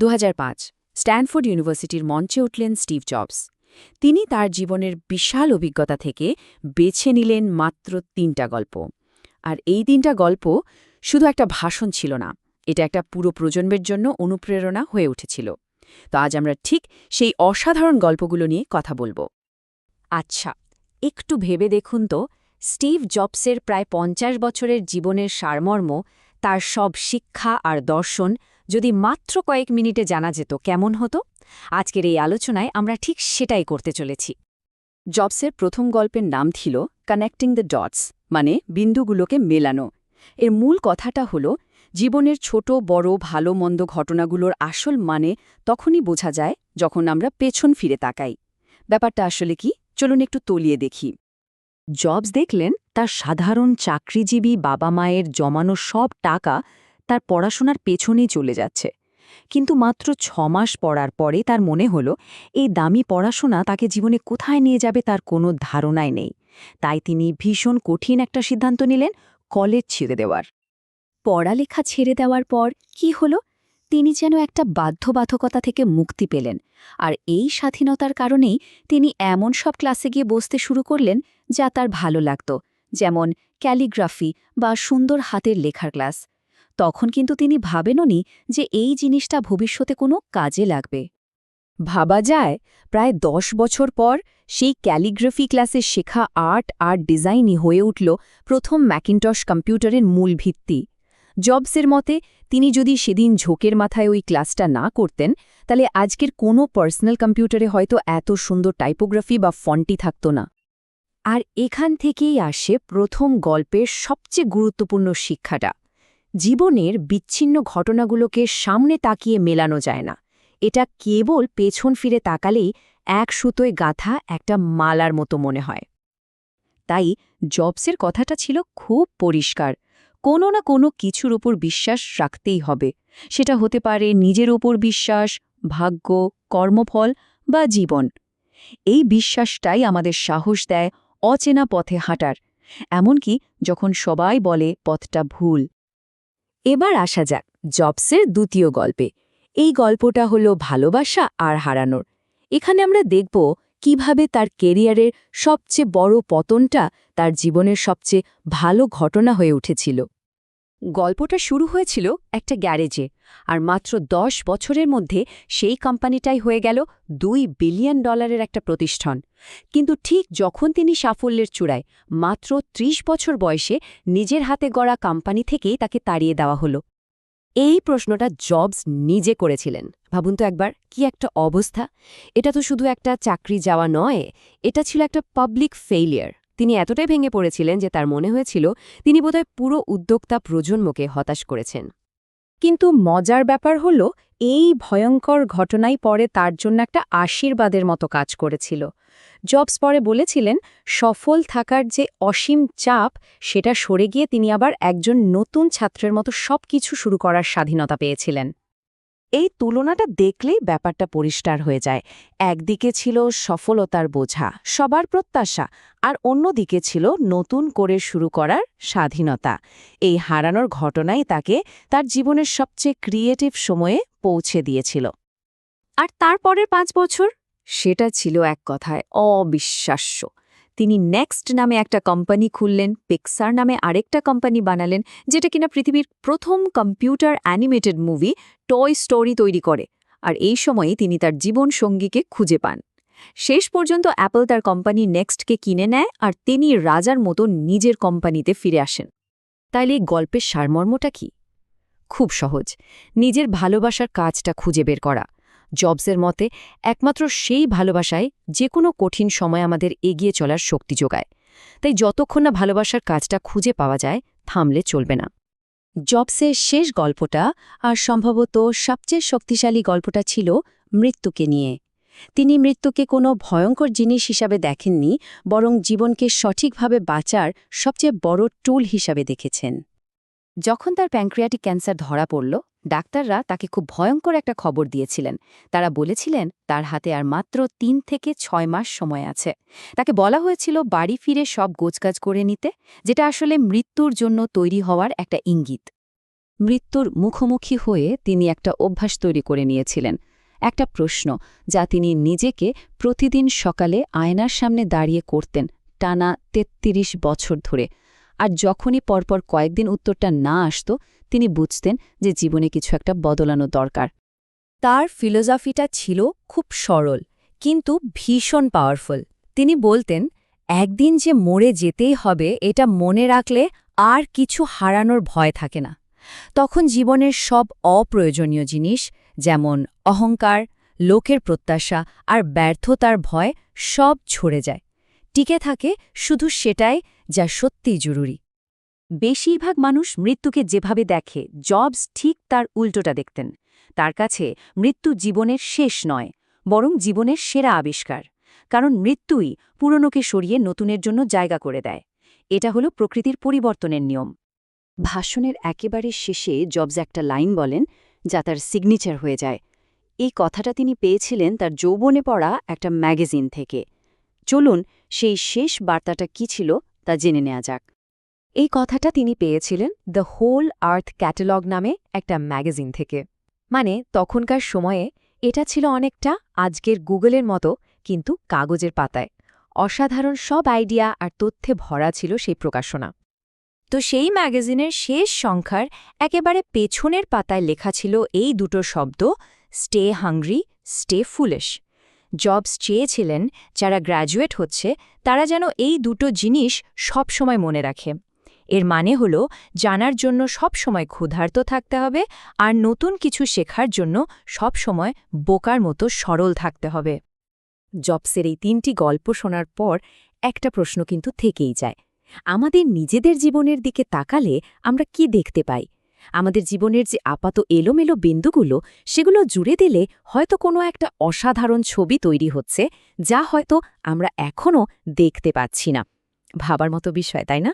দু হাজার পাঁচ, স্ট্যানফোর্ড ইউনিভার্সিটির মঞ্চে উঠলেন স্টিভ জবস। তিনি তার জীবনের বিশাল অভিজ্ঞতা থেকে বেছে নিলেন মাত্র তিনটা গল্প। আর এই তিনটা গল্প শুধু একটা ভাষণ ছিল না, এটা একটা পুরো প্রজন্মের জন্য অনুপ্রেরণা হয়ে উঠেছিল। তো আজ আমরা ঠিক সেই অসাধারণ গল্পগুলো নিয়ে কথা বলব। আচ্ছা একটু ভেবে দেখুন তো, স্টিভ জবসের প্রায় পঞ্চাশ বছরের জীবনের সারমর্ম, তার সব শিক্ষা আর দর্শন যদি মাত্র কয়েক মিনিটে জানা যেত কেমন হতো, আজকের এই আলোচনায় আমরা ঠিক সেটাই করতে চলেছি। জবসের প্রথম গল্পের নাম ছিল কানেক্টিং দ্য ডটস মানে বিন্দুগুলোকে মেলানো। এর মূল কথাটা হল, জীবনের ছোট, বড়, ভালো, মন্দ ঘটনাগুলোর আসল মানে তখনই বোঝা যায় যখন আমরা পেছন ফিরে তাকাই। ব্যাপারটা আসলে কি? চলুন একটু তলিয়ে দেখি। জবস দেখলেন তার সাধারণ চাকরিজীবী বাবা মায়ের জমানো সব টাকা তার পড়াশোনার পেছনেই চলে যাচ্ছে। কিন্তু মাত্র ছমাস পড়ার পরে তার মনে হল, এই দামি পড়াশোনা তাকে জীবনে কোথায় নিয়ে যাবে তার কোনো ধারণাই নেই। তাই তিনি ভীষণ কঠিন একটা সিদ্ধান্ত নিলেন, কলেজ ছেড়ে দেওয়ার। পড়ালেখা ছেড়ে দেওয়ার পর কি হল? তিনি যেন একটা বাধ্যবাধকতা থেকে মুক্তি পেলেন। আর এই স্বাধীনতার কারণেই তিনি এমন সব ক্লাসে গিয়ে বসতে শুরু করলেন, যা তার ভালো লাগত, যেমন ক্যালিগ্রাফি বা সুন্দর হাতের লেখার ক্লাস। তখন কিন্তু তিনি ভাবেননি যে এই জিনিসটা ভবিষ্যতে কোনো কাজে লাগবে। ভাবা যায়, প্রায় দশ বছর পর সেই ক্যালিগ্রাফি ক্লাসে শেখা আর্ট আর ডিজাইনই হয়ে উঠল প্রথম ম্যাকিনটস কম্পিউটারের মূল ভিত্তি। জবসের মতে, তিনি যদি সেদিন ঝোঁকের মাথায় ওই ক্লাসটা না করতেন, তাহলে আজকের কোনো পার্সোনাল কম্পিউটারে হয়তো এত সুন্দর টাইপোগ্রাফি বা ফন্টি থাকত না। আর এখান থেকেই আসে প্রথম গল্পের সবচেয়ে গুরুত্বপূর্ণ শিক্ষাটা। জীবনের বিচ্ছিন্ন ঘটনাগুলোকে সামনে তাকিয়ে মেলানো যায় না। এটা কেবল পেছন ফিরে তাকালেই এক সুতোয় গাথা একটা মালার মতো মনে হয়। তাই জবসের কথাটা ছিল খুব পরিষ্কার। কোনো না কোনো কিছুর ওপর বিশ্বাস রাখতেই হবে। সেটা হতে পারে নিজের ওপর বিশ্বাস, ভাগ্য, কর্মফল বা জীবন। এই বিশ্বাসটাই আমাদের সাহস দেয় অচেনা পথে হাঁটার। এমনকি যখন সবাই বলে, পথটা ভুল। এবার আসা যাক জবসের দ্বিতীয় গল্পে। এই গল্পটা হলো ভালোবাসা আর হারানোর। এখানে আমরা দেখব কীভাবে তার কেরিয়ারের সবচেয়ে বড় পতনটা তার জীবনের সবচেয়ে ভালো ঘটনা হয়ে উঠেছিল। গল্পটা শুরু হয়েছিল একটা গ্যারেজে, আর মাত্র দশ বছরের মধ্যে সেই কোম্পানিটাই হয়ে গেল দুই বিলিয়ন ডলারের একটা প্রতিষ্ঠান। কিন্তু ঠিক যখন তিনি সাফল্যের চূড়ায়, মাত্র ৩০ বছর বয়সে নিজের হাতে গড়া কোম্পানি থেকেই তাকে তাড়িয়ে দেওয়া হলো। এই প্রশ্নটা জবস নিজে করেছিলেন। ভাবুন তো একবার, কি একটা অবস্থা! এটা তো শুধু একটা চাকরি যাওয়া নয়, এটা ছিল একটা পাবলিক ফেইলিয়ার তিনি এতটাই ভেঙে পড়েছিলেন যে তার মনে হয়েছিল তিনি বোধহয় পুরো উদ্যোক্তা প্রজন্মকে হতাশ করেছেন। কিন্তু মজার ব্যাপার হল, এই ভয়ঙ্কর ঘটনাই পরে তার জন্য একটা আশীর্বাদের মতো কাজ করেছিল। জবস পরে বলেছিলেন, সফল থাকার যে অসীম চাপ, সেটা সরে গিয়ে তিনি আবার একজন নতুন ছাত্রের মতো সব কিছু শুরু করার স্বাধীনতা পেয়েছিলেন। এই তুলনাটা দেখলেই ব্যাপারটা পরিষ্কার হয়ে যায়। একদিকে ছিল সফলতার বোঝা, সবার প্রত্যাশা, আর অন্যদিকে ছিল নতুন করে শুরু করার স্বাধীনতা। এই হারানোর ঘটনাই তাকে তার জীবনের সবচেয়ে ক্রিয়েটিভ সময়ে পৌঁছে দিয়েছিল। আর তারপরের পাঁচ বছর? সেটা ছিল এক কথায় অবিশ্বাস্য। তিনি নেক্সট নামে একটা কোম্পানি খুললেন পিক্সার নামে আরেকটা কোম্পানি বানালেন, যেটা কিনা পৃথিবীর প্রথম computer animated movie toy story তৈরি করে। আর এই সময়ে তিনি তার জীবন সঙ্গীকে খুঁজে পান। শেষ পর্যন্ত অ্যাপল তার কোম্পানি নেক্সটকে কিনে নেয় আর তিনি রাজার মতো নিজের কোম্পানিতে ফিরে আসেন। তাইলে এই গল্পের সারমর্মটা কি? খুব সহজ। নিজের ভালোবাসার কাজটা খুঁজে বের করা। জবসের মতে, একমাত্র সেই ভালোবাসায় যে কোনো কঠিন সময় আমাদের এগিয়ে চলার শক্তি যোগায়। তাই যতক্ষণ না ভালোবাসার কাজটা খুঁজে পাওয়া যায়, থামলে চলবে না। জবসের শেষ গল্পটা আর সম্ভবত সবচেয়ে শক্তিশালী গল্পটা ছিল মৃত্যুকে নিয়ে। তিনি মৃত্যুকে কোনো ভয়ঙ্কর জিনিস হিসাবে দেখেননি, বরং জীবনকে সঠিকভাবে বাঁচার সবচেয়ে বড় টুল হিসাবে দেখেছেন। যখন তার প্যাঙ্ক্রিয়াটিক ক্যান্সার ধরা পড়ল, ডাক্তাররা তাকে খুব ভয়ঙ্কর একটা খবর দিয়েছিলেন। তারা বলেছিলেন, তার হাতে আর মাত্র তিন থেকে ছয় মাস সময় আছে। তাকে বলা হয়েছিল, বাড়ি ফিরে সব গোছগাছ করে নিতে, যেটা আসলে মৃত্যুর জন্য তৈরি হওয়ার একটা ইঙ্গিত। মৃত্যুর মুখোমুখি হয়ে তিনি একটা অভ্যাস তৈরি করে নিয়েছিলেন। একটা প্রশ্ন, যা তিনি নিজেকে প্রতিদিন সকালে আয়নার সামনে দাঁড়িয়ে করতেন, টানা ৩৩ বছর ধরে। আর যখনই পরপর কয়েকদিন উত্তরটা না আসত, তিনি বুঝতেন যে জীবনে কিছু একটা বদলানো দরকার। তার ফিলোজফিটা ছিল খুব সরল, কিন্তু ভীষণ পাওয়ারফুল। তিনি বলতেন, একদিন যে মরে যেতেই হবে, এটা মনে রাখলে আর কিছু হারানোর ভয় থাকে না। তখন জীবনের সব অপ্রয়োজনীয় জিনিস, যেমন অহংকার, লোকের প্রত্যাশা আর ব্যর্থতার ভয় সব ছড়ে যায়। টিকে থাকে শুধু সেটাই যা সত্যিই জরুরি। বেশিরভাগ মানুষ মৃত্যুকে যেভাবে দেখে, জবস ঠিক তার উল্টোটা দেখতেন। তার কাছে মৃত্যু জীবনের শেষ নয়, বরং জীবনের সেরা আবিষ্কার। কারণ মৃত্যুই পুরনোকে সরিয়ে নতুনের জন্য জায়গা করে দেয়। এটা হলো প্রকৃতির পরিবর্তনের নিয়ম। ভাষণের একেবারে শেষে জবস একটা লাইন বলেন, যা তার সিগনেচার হয়ে যায়। এই কথাটা তিনি পেয়েছিলেন তার যৌবনে পড়া একটা ম্যাগাজিন থেকে। চলুন সেই শেষ বার্তাটা কি ছিল? তা জেনে নেওয়া যাক। এই কথাটা তিনি পেয়েছিলেন দ্য হোল আর্থ ক্যাটালগ নামে একটা ম্যাগাজিন থেকে। মানে তখনকার সময়ে এটা ছিল অনেকটা আজকের গুগলের মতো, কিন্তু কাগজের পাতায়। অসাধারণ সব আইডিয়া আর তথ্যে ভরা ছিল সেই প্রকাশনা। তো সেই ম্যাগাজিনের শেষ সংখ্যার একেবারে পেছনের পাতায় লেখা ছিল এই দুটো শব্দ, stay hungry, stay foolish. Jobs চেয়েছিলেন যারা গ্র্যাজুয়েট হচ্ছে, তারা যেন এই দুটো জিনিস সব সময় মনে রাখে। এর মানে হল, জানার জন্য সব সময় ক্ষুধার্ত থাকতে হবে আর নতুন কিছু শেখার জন্য সব সময় বোকার মতো সরল থাকতে হবে। জবসের এই তিনটি গল্প শোনার পর একটা প্রশ্ন কিন্তু থেকেই যায়। আমাদের নিজেদের জীবনের দিকে তাকালে আমরা কি দেখতে পাই? আমাদের জীবনের যে আপাত এলোমেলো বিন্দুগুলো, সেগুলো জুড়ে দিলে হয়তো কোনো একটা অসাধারণ ছবি তৈরি হচ্ছে, যা হয়তো আমরা এখনও দেখতে পাচ্ছি না। ভাবার মতো বিষয়, তাই না?